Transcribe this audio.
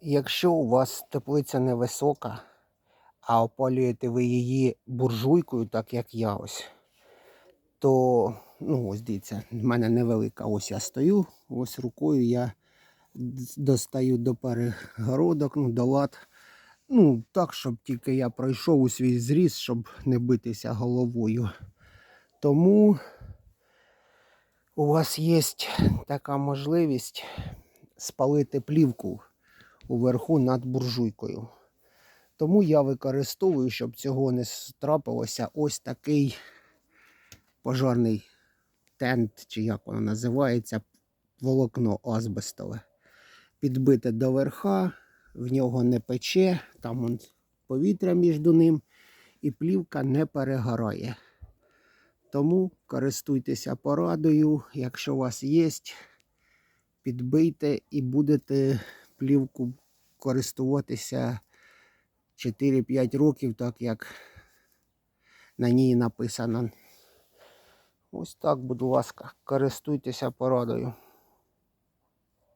Якщо у вас теплиця невисока, а опалюєте ви її буржуйкою, так як я ось, то ну ось дивіться, в мене невелика. Ось я стою, ось рукою я достаю до перегородок, ну, до лад. Ну, так, щоб тільки я пройшов у свій зріз, щоб не битися головою. Тому у вас є така можливість спалити плівку уверху над буржуйкою. Тому я використовую, щоб цього не трапилося, ось такий пожарний тент, чи як воно називається, волокно азбестове. Підбите до верха, в нього не пече, там он повітря між ним, і плівка не перегорає. Тому користуйтеся порадою, якщо у вас є, підбийте і будете плівку користуватися 4-5 років, так як на ній написано. Ось так, будь ласка, користуйтеся порадою.